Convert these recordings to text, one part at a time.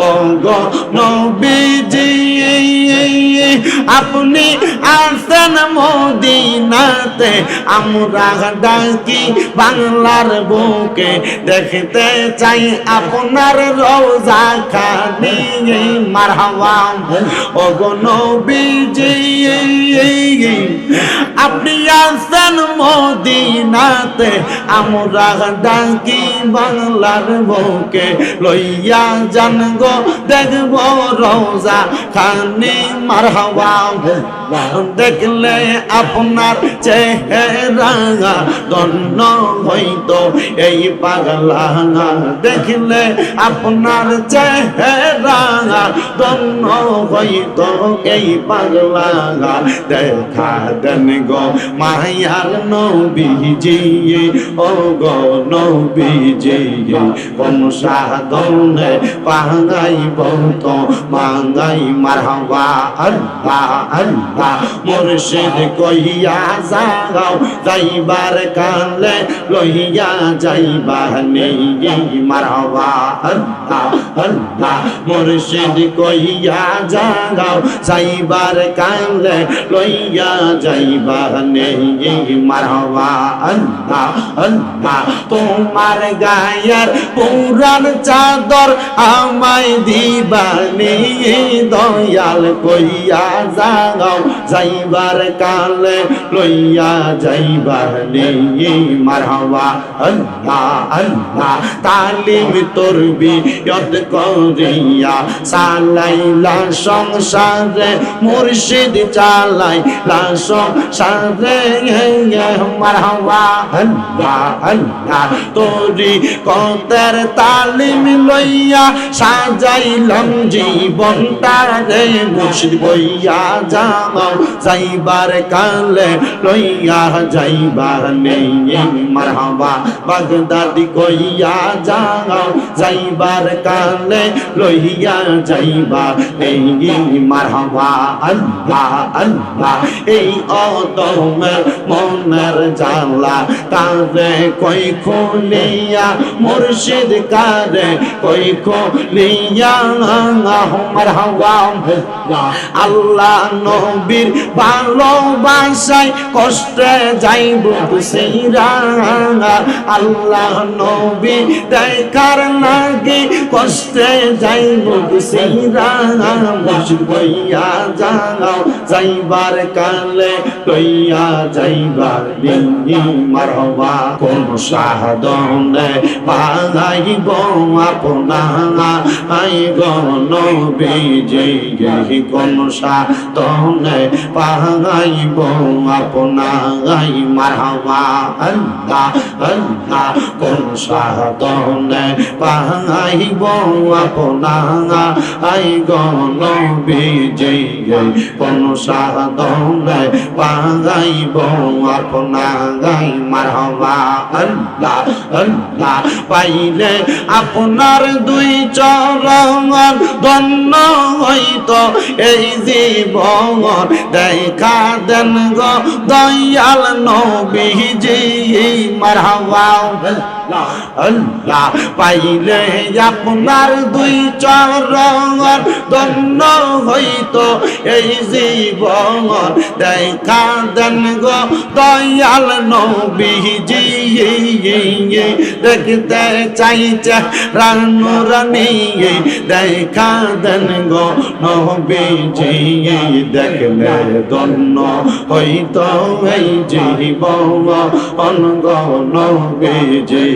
ও গো নবীজি আপনি মদিনাতে আমরা ডাকি বাংলার বুকে। দেখতে চাই আপনার রোজা খানি। মারহাওয়া ও আপনি আসেন মদিনাতে। আমরা ডাকি বাংলার বুকে। লইয়া জান গো, দেখব রোজা খানি মারহাওয়া দেখলে আপনার চেহারা দন্ন হইতো। এই পাগলা দেখলে আপনার চেহারা দন্ন হইতো। এই পাগলা দেখা দেন গো মায়ার নবীজি, ও গো নবীজি, কোন সাধনে পাঙ্গাইব তো মাঙ্গাই মারহাবা, আল্লাহ আল্লাহ মুর্শিদ কইয়া যাও, যাইবার কালে লইয়া যাইবা নেই মারহাবা আল্লাহ আল্লাহ। মুর্শিদ কইয়া যাও, যাইবার কালে লইয়া যাইবা নেই মারহাবা আল্লাহ আল্লাহ। তোমার গায়ের পুরান চাদর আমায় দিবানি দয়াল কইয়া যাও যাইবার কালে লইয়া যাইবার নেই। মারহাবা, আল্লাহ আল্লাহ, তালিম তোরবি যত করিয়া চালাইলা সংসারে, মুর্শিদ চালাইলা সংসারে। মারহাবা, আল্লাহ আল্লাহ, তোরি কতের তালিম লইয়া সাজাইলাম জীবনটা রে মুর্শিদ বইয়া যাও যাইবার কালে লইয়া যাইবার নেই। মারহাবা বাগদাদি কইয়া যাও যাইবার কালে লইয়া যাইবা নেই। মারহাবা আল্লাহ আল্লাহ, এই অদমের মনের জানলা কারে কই খুলিয়া মুর্শিদ কারে কই খুলিয়া মারহাবা আল্লাহ নবীর ভালোবাসায় কষ্টে যাইব সেইরা আল্লাহ নবী দেখার লাগে কষ্টে যাইব সেইরা মুর্শিদ বইয়া যাও যাইবার কালে লইয়া যাইবার দিন মারবা কোন সাধনে পাগাইব আপনা আই গণ গহি কোন সাধনে পাগাইব আপনা গাই মারহাবা, আল্লাহ আল্লাহ, কোন সাধনে পাগাইব আপনা আই গণ বিজয় কোন সাধনে পাগাইব আপনা গাই মারহাবা, আল্লাহ আল্লাহ, পাইলে আপনার দুই চরণ ধন্য হইত। এই জীবন দেখা দেন গো দয়াল নবীজি মারহাবা। আল্লাহ পাইলে আপনার দুই চরণ ধন্য হইত। এই জীবন দেখা দেন গো দয়াল নবীজি। দেখতে চাইছে রানু রানী। দেখা দেন গো নবীজি। দেখলে ধন্য হইত এই জীবন অনগ নবীজি।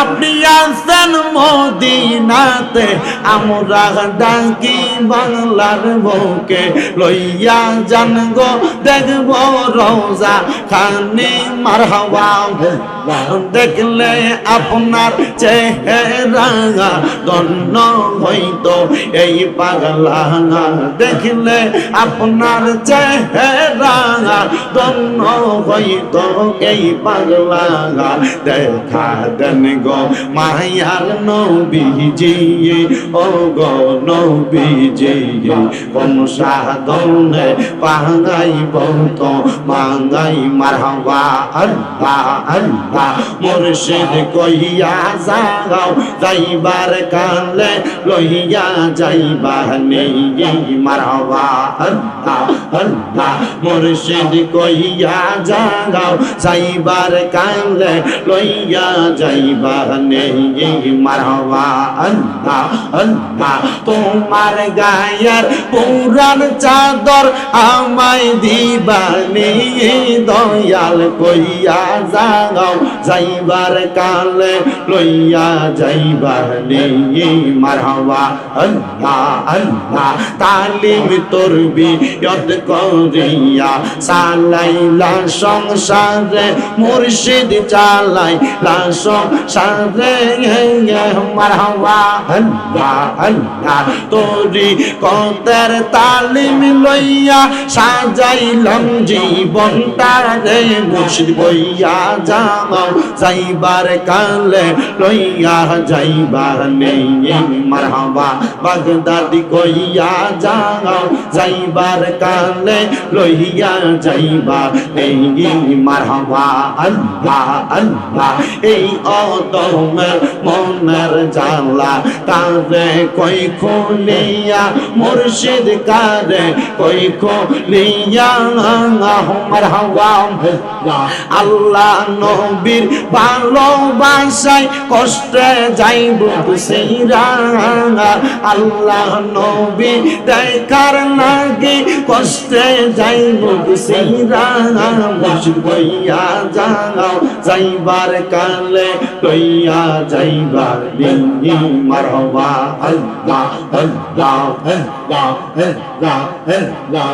আপনি আসেন মদিনাতে, আমরা ডাকি বাংলার বউকে লইয়া জান গো, দেখব রোজা খানি দেখলে আপনার চেহারা দন্ন হইতো এই পাগলা। দেখলে আপনার চেহারা দন্ন হইতো এই পাগলা দেখা দেন গো মায়ার নবীজি, ও গো নবীজি, কোন সাধনে পাঙ্গাইব তো মাঙ্গাই মারহাবা, আল্লাহ আল্লাহ। মুর্শিদ কইয়া যাও যাইবার কালে লইয়া যাইবা নেই আল্লাহ আল্লাহ। কইয়া যাও যাইবার কালে লইয়া যাইবা নেই। মারহাবা আল্লাহ আল্লাহ, তোমার গায়ের পুরান চাদর আমায় দিবানি দয়াল কইয়া যাও যাইবার কালে লইয়া যাইবার নেই। মারহাবা আল্লাহ আল্লাহ, তালিম তরবি যত করিয়া চালাইলা সংসারে, মুর্শিদ চালাইলা সংসারে। মারহাবা আল্লাহ আল্লাহ তোরি কতের তালিম লইয়া সাজাইলাম জীবনটা রে, মুর্শিদ বইয়া যাও যাইবার কালে লইয়া যাইবার নেই। মারহাবা বাগদাদি কইয়া যাও যাইবার কালে লইয়া আল্লাহ মনের কই খুলিয়া মুর্শিদ কারে আল্লাহ নবীর ভালোবাসায় কষ্টে যাইব সেইরা আল্লাহ নবী দেখার লাগে কষ্টে যাইব কইয়া যাও যাইবার কালে লইয়া যাইবার দিন মারহবা আল্লাহ আল্লাহ আল্লাহ আল্লাহ আল্লাহ